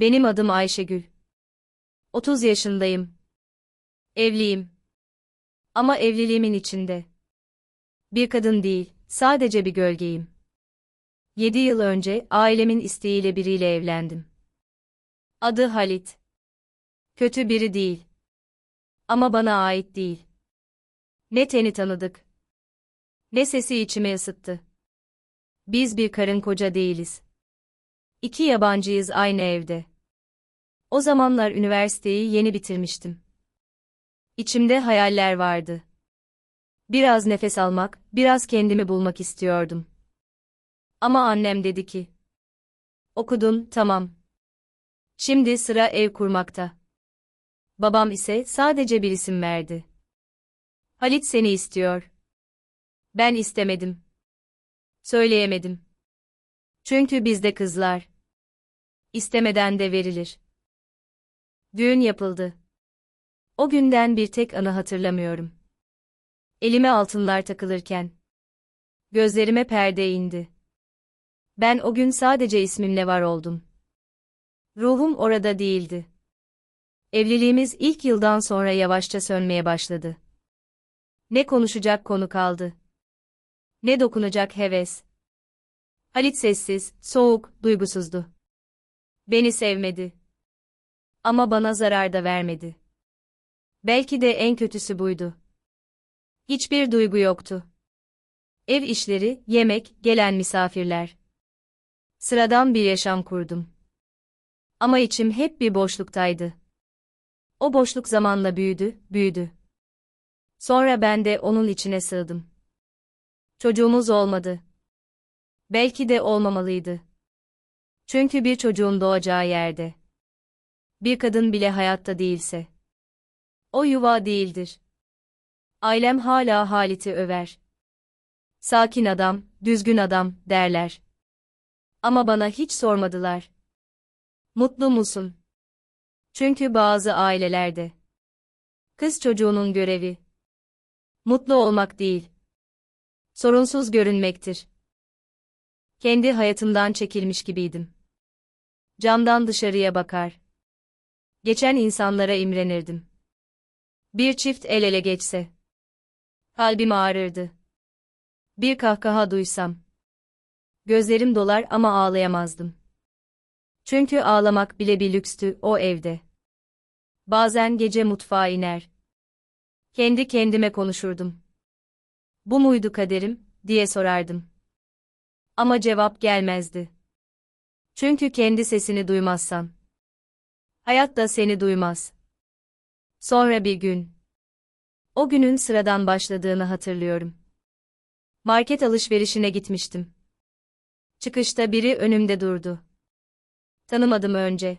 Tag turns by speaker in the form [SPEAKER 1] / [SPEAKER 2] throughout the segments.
[SPEAKER 1] Benim adım Ayşegül. 30 yaşındayım. Evliyim. Ama evliliğimin içinde. Bir kadın değil, sadece bir gölgeyim. 7 yıl önce ailemin isteğiyle biriyle evlendim. Adı Halit. Kötü biri değil. Ama bana ait değil. Ne teni tanıdık. Ne sesi içime ısıttı. Biz bir karın koca değiliz. İki yabancıyız aynı evde. O zamanlar üniversiteyi yeni bitirmiştim. İçimde hayaller vardı. Biraz nefes almak, biraz kendimi bulmak istiyordum. Ama annem dedi ki, okudun, tamam. Şimdi sıra ev kurmakta. Babam ise sadece bir isim verdi. Halit seni istiyor. Ben istemedim. Söyleyemedim. Çünkü bizde kızlar. istemeden de verilir. Düğün yapıldı. O günden bir tek anı hatırlamıyorum. Elime altınlar takılırken. Gözlerime perde indi. Ben o gün sadece ismimle var oldum. Ruhum orada değildi. Evliliğimiz ilk yıldan sonra yavaşça sönmeye başladı. Ne konuşacak konu kaldı. Ne dokunacak heves. Halit sessiz, soğuk, duygusuzdu. Beni sevmedi. Ama bana zarar da vermedi. Belki de en kötüsü buydu. Hiçbir duygu yoktu. Ev işleri, yemek, gelen misafirler. Sıradan bir yaşam kurdum. Ama içim hep bir boşluktaydı. O boşluk zamanla büyüdü, büyüdü. Sonra ben de onun içine sığdım. Çocuğumuz olmadı. Belki de olmamalıydı. Çünkü bir çocuğun doğacağı yerde. Bir kadın bile hayatta değilse. O yuva değildir. Ailem hala Halit'i över. Sakin adam, düzgün adam, derler. Ama bana hiç sormadılar. Mutlu musun? Çünkü bazı ailelerde kız çocuğunun görevi mutlu olmak değil, sorunsuz görünmektir. Kendi hayatımdan çekilmiş gibiydim. Camdan dışarıya bakar. Geçen insanlara imrenirdim. Bir çift el ele geçse. Kalbim ağrırdı. Bir kahkaha duysam. Gözlerim dolar ama ağlayamazdım. Çünkü ağlamak bile bir lükstü o evde. Bazen gece mutfağa iner. Kendi kendime konuşurdum. Bu muydu kaderim, diye sorardım. Ama cevap gelmezdi. Çünkü kendi sesini duymazsan. Hayat da seni duymaz. Sonra bir gün. O günün sıradan başladığını hatırlıyorum. Market alışverişine gitmiştim. Çıkışta biri önümde durdu. Tanımadım önce.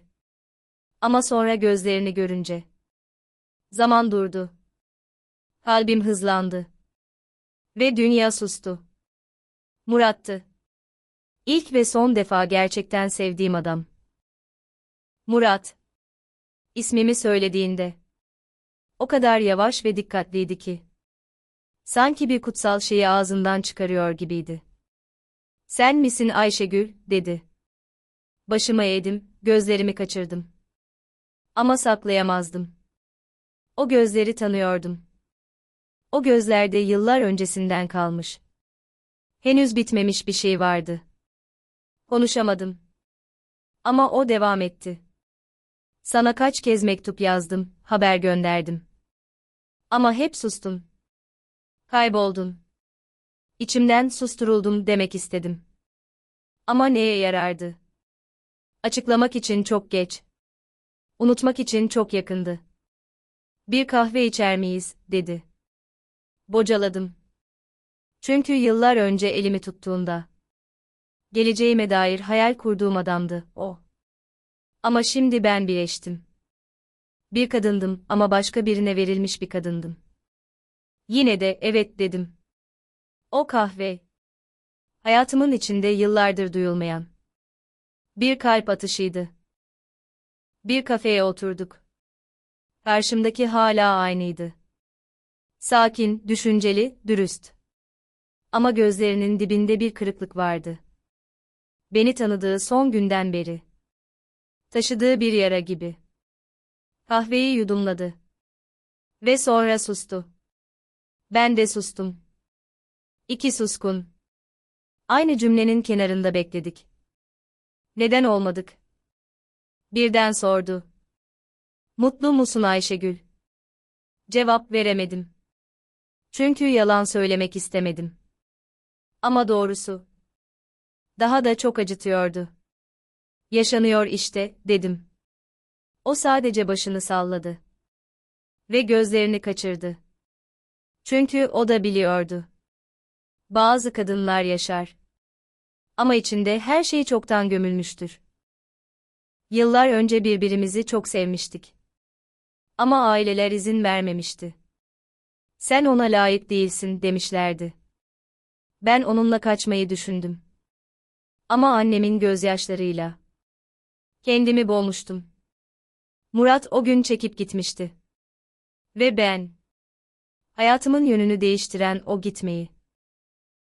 [SPEAKER 1] Ama sonra gözlerini görünce. Zaman durdu. Kalbim hızlandı. Ve dünya sustu. Murat'tı. İlk ve son defa gerçekten sevdiğim adam. Murat. İsmimi söylediğinde. O kadar yavaş ve dikkatliydi ki. Sanki bir kutsal şeyi ağzından çıkarıyor gibiydi. Sen misin Ayşegül, dedi. Başıma eğdim, gözlerimi kaçırdım. Ama saklayamazdım. O gözleri tanıyordum. O gözlerde yıllar öncesinden kalmış. Henüz bitmemiş bir şey vardı. Konuşamadım. Ama o devam etti. Sana kaç kez mektup yazdım, haber gönderdim. Ama hep sustun. Kayboldun. İçimden susturuldum demek istedim. Ama neye yarardı? Açıklamak için çok geç. Unutmak için çok yakındı. Bir kahve içer miyiz, dedi. Bocaladım. Çünkü yıllar önce elimi tuttuğunda. Geleceğime dair hayal kurduğum adamdı, o. Ama şimdi ben birleştim. Bir kadındım ama başka birine verilmiş bir kadındım. Yine de evet dedim. O kahve. Hayatımın içinde yıllardır duyulmayan. Bir kalp atışıydı. Bir kafeye oturduk. Karşımdaki hala aynıydı. Sakin, düşünceli, dürüst. Ama gözlerinin dibinde bir kırıklık vardı. Beni tanıdığı son günden beri. Taşıdığı bir yara gibi. Kahveyi yudumladı. Ve sonra sustu. Ben de sustum. İki suskun. Aynı cümlenin kenarında bekledik. Neden olmadık? Birden sordu. Mutlu musun Ayşegül? Cevap veremedim. Çünkü yalan söylemek istemedim. Ama doğrusu. Daha da çok acıtıyordu. Yaşanıyor işte, dedim. O sadece başını salladı. Ve gözlerini kaçırdı. Çünkü o da biliyordu. Bazı kadınlar yaşar. Ama içinde her şey çoktan gömülmüştür. Yıllar önce birbirimizi çok sevmiştik. Ama aileler izin vermemişti. Sen ona layık değilsin demişlerdi. Ben onunla kaçmayı düşündüm. Ama annemin gözyaşlarıyla. Kendimi boğmuştum. Murat o gün çekip gitmişti. Ve ben. Hayatımın yönünü değiştiren o gitmeyi.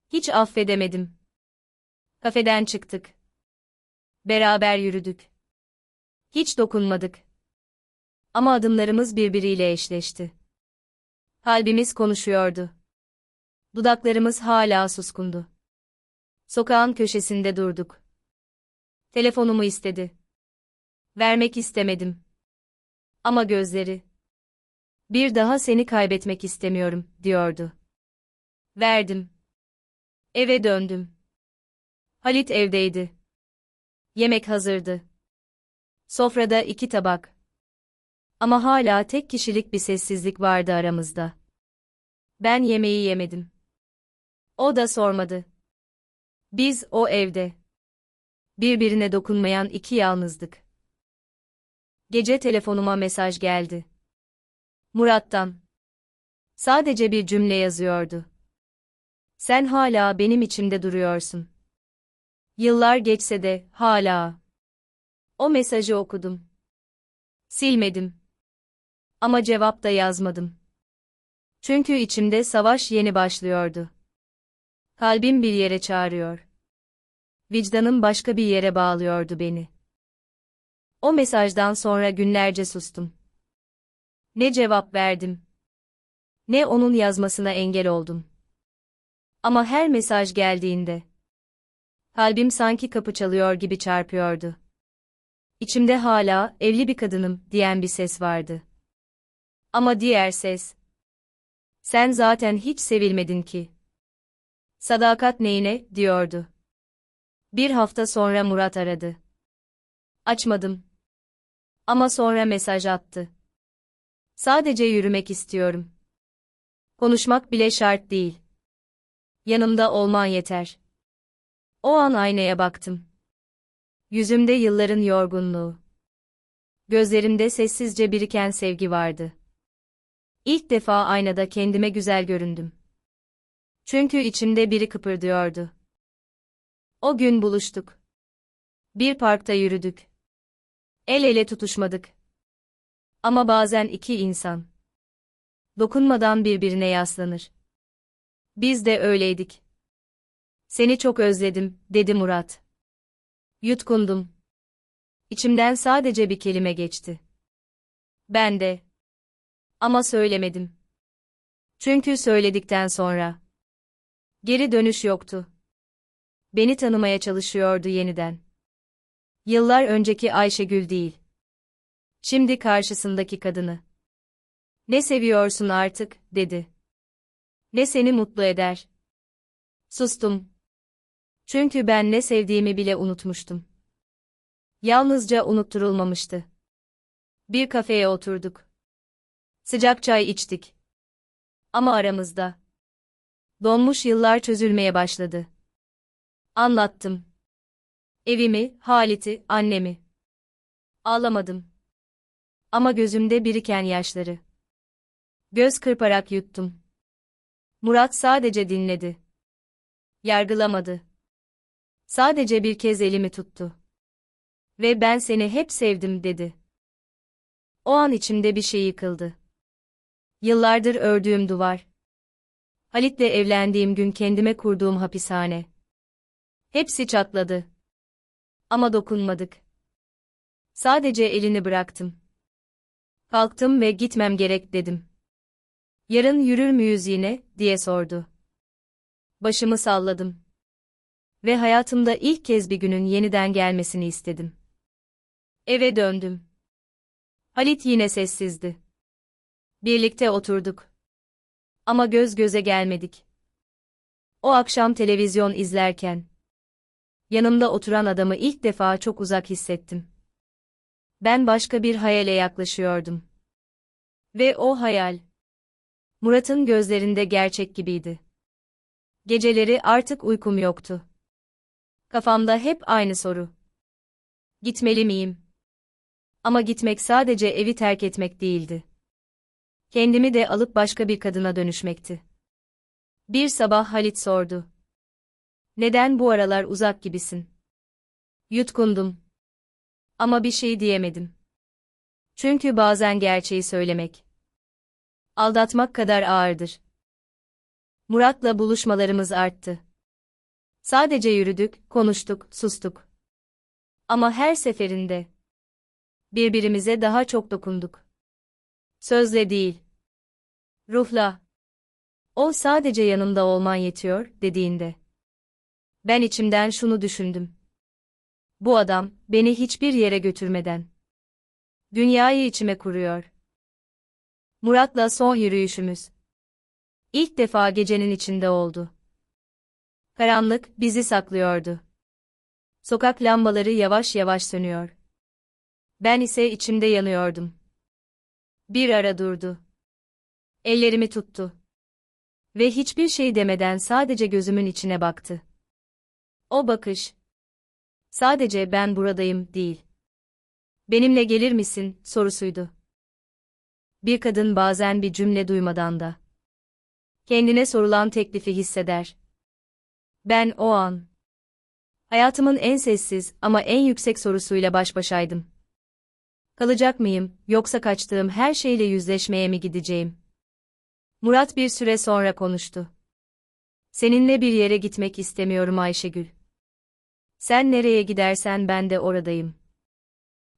[SPEAKER 1] Hiç affedemedim. Kafeden çıktık. Beraber yürüdük. Hiç dokunmadık. Ama adımlarımız birbiriyle eşleşti. Kalbimiz konuşuyordu. Dudaklarımız hala suskundu. Sokağın köşesinde durduk. Telefonumu istedi. Vermek istemedim. Ama gözleri. Bir daha seni kaybetmek istemiyorum, diyordu. Verdim. Eve döndüm. Halit evdeydi. Yemek hazırdı. Sofrada iki tabak. Ama hala tek kişilik bir sessizlik vardı aramızda. Ben yemeği yemedim. O da sormadı. Biz o evde. Birbirine dokunmayan iki yalnızdık. Gece telefonuma mesaj geldi. Murat'tan. Sadece bir cümle yazıyordu. Sen hala benim içimde duruyorsun. Yıllar geçse de hala. O mesajı okudum. Silmedim. Ama cevap da yazmadım. Çünkü içimde savaş yeni başlıyordu. Kalbim bir yere çağırıyor. Vicdanım başka bir yere bağlıyordu beni. O mesajdan sonra günlerce sustum. Ne cevap verdim. Ne onun yazmasına engel oldum. Ama her mesaj geldiğinde kalbim sanki kapı çalıyor gibi çarpıyordu. İçimde hala evli bir kadınım diyen bir ses vardı. Ama diğer ses sen zaten hiç sevilmedin ki. Sadakat neyine, diyordu. Bir hafta sonra Murat aradı. Açmadım. Ama sonra mesaj attı. Sadece yürümek istiyorum. Konuşmak bile şart değil. Yanımda olman yeter. O an aynaya baktım. Yüzümde yılların yorgunluğu. Gözlerimde sessizce biriken sevgi vardı. İlk defa aynada kendime güzel göründüm. Çünkü içimde biri kıpırdıyordu. O gün buluştuk. Bir parkta yürüdük. El ele tutuşmadık. Ama bazen iki insan dokunmadan birbirine yaslanır. Biz de öyleydik. Seni çok özledim, dedi Murat. Yutkundum. İçimden sadece bir kelime geçti. Ben de. Ama söylemedim. Çünkü söyledikten sonra geri dönüş yoktu. Beni tanımaya çalışıyordu yeniden. Yıllar önceki Ayşegül değil. Şimdi karşısındaki kadını. Ne seviyorsun artık, dedi. Ne seni mutlu eder? Sustum. Çünkü ben ne sevdiğimi bile unutmuştum. Yalnızca unutturulmamıştı. Bir kafeye oturduk. Sıcak çay içtik. Ama aramızda. Donmuş yıllar çözülmeye başladı. Anlattım. Evimi, Halit'i, annemi. Ağlamadım. Ama gözümde biriken yaşları. Göz kırparak yuttum. Murat sadece dinledi. Yargılamadı. Sadece bir kez elimi tuttu. Ve ben seni hep sevdim dedi. O an içimde bir şey yıkıldı. Yıllardır ördüğüm duvar. Halit'le evlendiğim gün kendime kurduğum hapishane. Hepsi çatladı. Ama dokunmadık. Sadece elini bıraktım. Kalktım ve gitmem gerek dedim. Yarın yürür müyüz yine, diye sordu. Başımı salladım. Ve hayatımda ilk kez bir günün yeniden gelmesini istedim. Eve döndüm. Halit yine sessizdi. Birlikte oturduk. Ama göz göze gelmedik. O akşam televizyon izlerken yanımda oturan adamı ilk defa çok uzak hissettim. Ben başka bir hayale yaklaşıyordum. Ve o hayal Murat'ın gözlerinde gerçek gibiydi. Geceleri artık uykum yoktu. Kafamda hep aynı soru. Gitmeli miyim? Ama gitmek sadece evi terk etmek değildi. Kendimi de alıp başka bir kadına dönüşmekti. Bir sabah Halit sordu. Neden bu aralar uzak gibisin? Yutkundum. Ama bir şey diyemedim. Çünkü bazen gerçeği söylemek. Aldatmak kadar ağırdır. Murat'la buluşmalarımız arttı. Sadece yürüdük, konuştuk, sustuk. Ama her seferinde birbirimize daha çok dokunduk. Sözle değil. Ruhla. O sadece yanımda olman yetiyor, dediğinde. Ben içimden şunu düşündüm. Bu adam, beni hiçbir yere götürmeden. Dünyayı içime kuruyor. Murat'la son yürüyüşümüz. İlk defa gecenin içinde oldu. Karanlık bizi saklıyordu. Sokak lambaları yavaş yavaş sönüyor. Ben ise içimde yanıyordum. Bir ara durdu. Ellerimi tuttu. Ve hiçbir şey demeden sadece gözümün içine baktı. O bakış. Sadece ben buradayım değil. Benimle gelir misin sorusuydu. Bir kadın bazen bir cümle duymadan da kendine sorulan teklifi hisseder. Ben o an hayatımın en sessiz ama en yüksek sorusuyla baş başaydım. Kalacak mıyım, yoksa kaçtığım her şeyle yüzleşmeye mi gideceğim? Murat bir süre sonra konuştu. Seninle bir yere gitmek istemiyorum Ayşegül. Sen nereye gidersen ben de oradayım.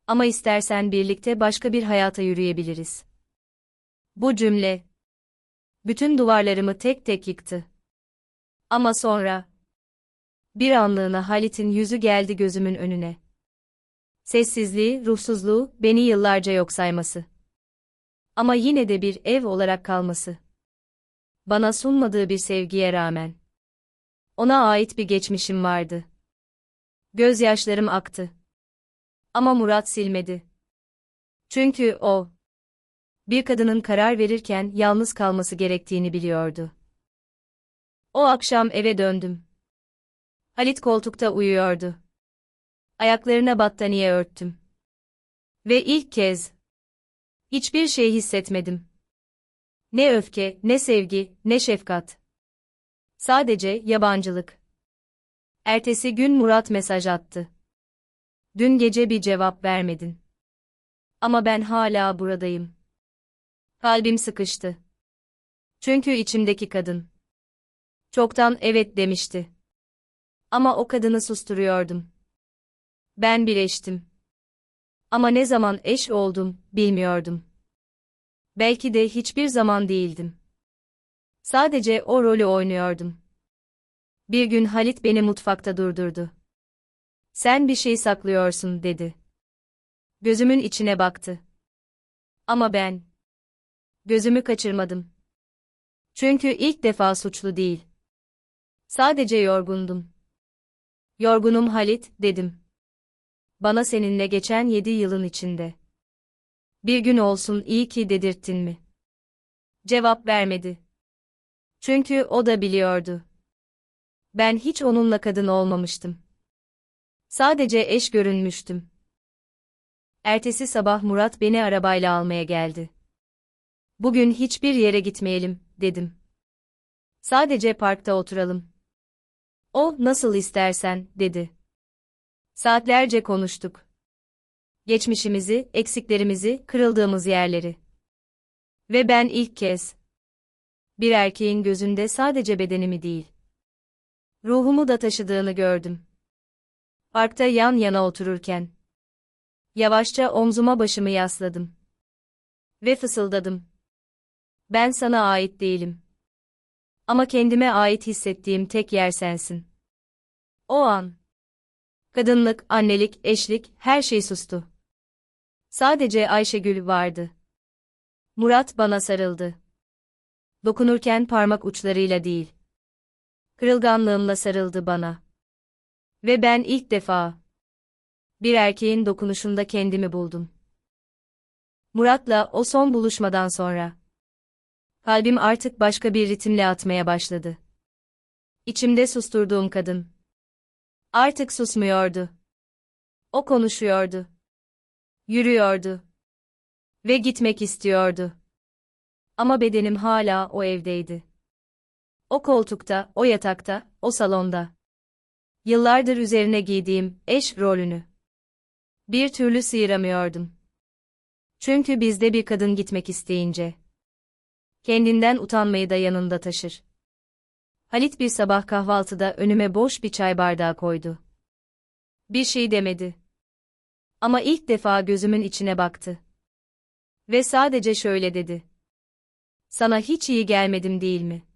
[SPEAKER 1] Ama istersen birlikte başka bir hayata yürüyebiliriz. Bu cümle bütün duvarlarımı tek tek yıktı. Ama sonra bir anlığına Halit'in yüzü geldi gözümün önüne. Sessizliği, ruhsuzluğu, beni yıllarca yok sayması. Ama yine de bir ev olarak kalması. Bana sunmadığı bir sevgiye rağmen. Ona ait bir geçmişim vardı. Gözyaşlarım aktı. Ama Murat silmedi. Çünkü o, bir kadının karar verirken yalnız kalması gerektiğini biliyordu. O akşam eve döndüm. Halit koltukta uyuyordu. Ayaklarına battaniye örttüm. Ve ilk kez hiçbir şey hissetmedim. Ne öfke, ne sevgi, ne şefkat. Sadece yabancılık. Ertesi gün Murat mesaj attı. Dün gece bir cevap vermedin. Ama ben hala buradayım. Kalbim sıkıştı. Çünkü içimdeki kadın. Çoktan evet demişti. Ama o kadını susturuyordum. Ben bir eştim. Ama ne zaman eş oldum, bilmiyordum. Belki de hiçbir zaman değildim. Sadece o rolü oynuyordum. Bir gün Halit beni mutfakta durdurdu. Sen bir şey saklıyorsun, dedi. Gözümün içine baktı. Ama ben, gözümü kaçırmadım. Çünkü ilk defa suçlu değil. Sadece yorgundum. Yorgunum Halit, dedim. Bana seninle geçen yedi yılın içinde. Bir gün olsun iyi ki dedirttin mi? Cevap vermedi. Çünkü o da biliyordu. Ben hiç onunla kadın olmamıştım. Sadece eş görünmüştüm. Ertesi sabah Murat beni arabayla almaya geldi. Bugün hiçbir yere gitmeyelim, dedim. Sadece parkta oturalım. O, nasıl istersen, dedi. Saatlerce konuştuk. Geçmişimizi, eksiklerimizi, kırıldığımız yerleri. Ve ben ilk kez bir erkeğin gözünde sadece bedenimi değil, ruhumu da taşıdığını gördüm. Parkta yan yana otururken Yavaşça omzuma başımı yasladım. Ve fısıldadım. Ben sana ait değilim. Ama kendime ait hissettiğim tek yer sensin. O an. Kadınlık, annelik, eşlik, her şey sustu. Sadece Ayşegül vardı. Murat bana sarıldı. Dokunurken parmak uçlarıyla değil. Kırılganlığımla sarıldı bana. Ve ben ilk defa bir erkeğin dokunuşunda kendimi buldum. Murat'la o son buluşmadan sonra kalbim artık başka bir ritimle atmaya başladı. İçimde susturduğum kadın artık susmuyordu. O konuşuyordu. Yürüyordu. Ve gitmek istiyordu. Ama bedenim hala o evdeydi. O koltukta, o yatakta, o salonda. Yıllardır üzerine giydiğim eş rolünü. Bir türlü sıyıramıyordum. Çünkü bizde bir kadın gitmek isteyince. Kendinden utanmayı da yanında taşır. Halit bir sabah kahvaltıda önüme boş bir çay bardağı koydu. Bir şey demedi. Ama ilk defa gözümün içine baktı. Ve sadece şöyle dedi. Sana hiç iyi gelmedim değil mi?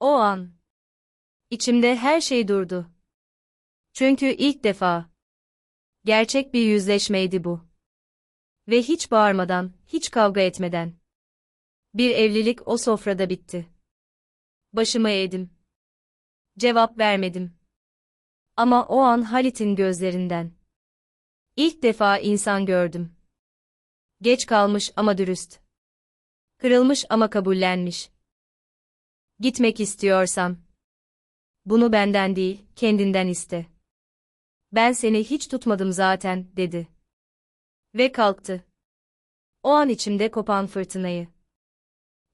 [SPEAKER 1] O an. İçimde her şey durdu. Çünkü ilk defa. Gerçek bir yüzleşmeydi bu. Ve hiç bağırmadan, hiç kavga etmeden. Bir evlilik o sofrada bitti. Başımı eğdim. Cevap vermedim. Ama o an Halit'in gözlerinden. İlk defa insan gördüm. Geç kalmış ama dürüst. Kırılmış ama kabullenmiş. Gitmek istiyorsan. Bunu benden değil, kendinden iste. Ben seni hiç tutmadım zaten, dedi. Ve kalktı. O an içimde kopan fırtınayı.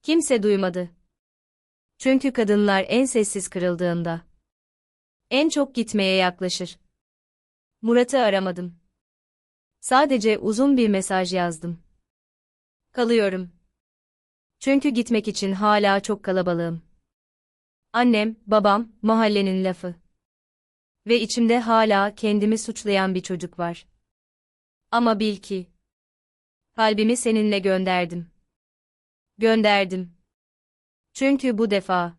[SPEAKER 1] Kimse duymadı. Çünkü kadınlar en sessiz kırıldığında. En çok gitmeye yaklaşır. Murat'ı aramadım. Sadece uzun bir mesaj yazdım. Kalıyorum. Çünkü gitmek için hala çok kalabalığım. Annem, babam, mahallenin lafı. Ve içimde hala kendimi suçlayan bir çocuk var. Ama bil ki, kalbimi seninle gönderdim. Gönderdim. Çünkü bu defa,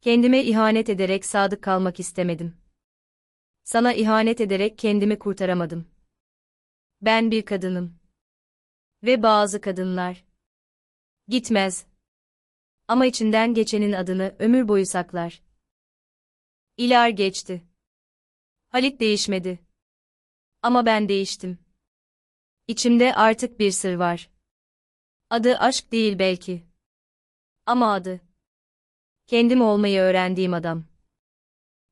[SPEAKER 1] kendime ihanet ederek sadık kalmak istemedim. Sana ihanet ederek kendimi kurtaramadım. Ben bir kadınım. Ve bazı kadınlar. Gitmez. Ama içinden geçenin adını ömür boyu saklar. İlar geçti. Halit değişmedi. Ama ben değiştim. İçimde artık bir sır var. Adı aşk değil belki. Ama adı. Kendim olmayı öğrendiğim adam.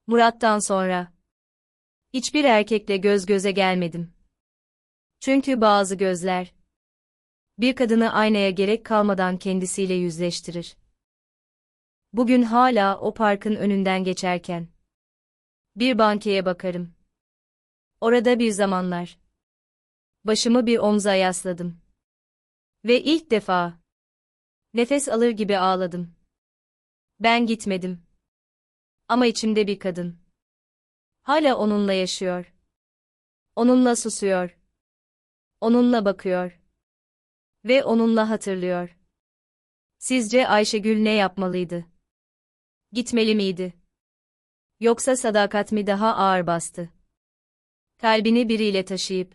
[SPEAKER 1] Murat'tan sonra. Hiçbir erkekle göz göze gelmedim. Çünkü bazı gözler. Bir kadını aynaya gerek kalmadan kendisiyle yüzleştirir. Bugün hala o parkın önünden geçerken. Bir bankeye bakarım. Orada bir zamanlar. Başımı bir omza yasladım. Ve ilk defa. Nefes alır gibi ağladım. Ben gitmedim. Ama içimde bir kadın. Hala onunla yaşıyor. Onunla susuyor. Onunla bakıyor. Ve onunla hatırlıyor. Sizce Ayşegül ne yapmalıydı? Gitmeli miydi? Yoksa sadakat mi daha ağır bastı? Kalbini biriyle taşıyıp,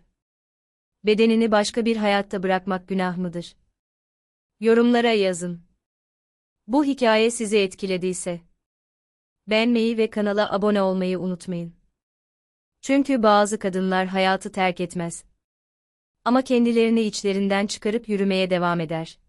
[SPEAKER 1] bedenini başka bir hayatta bırakmak günah mıdır? Yorumlara yazın. Bu hikaye sizi etkilediyse, beğenmeyi ve kanala abone olmayı unutmayın. Çünkü bazı kadınlar hayatı terk etmez. Ama kendilerini içlerinden çıkarıp yürümeye devam eder.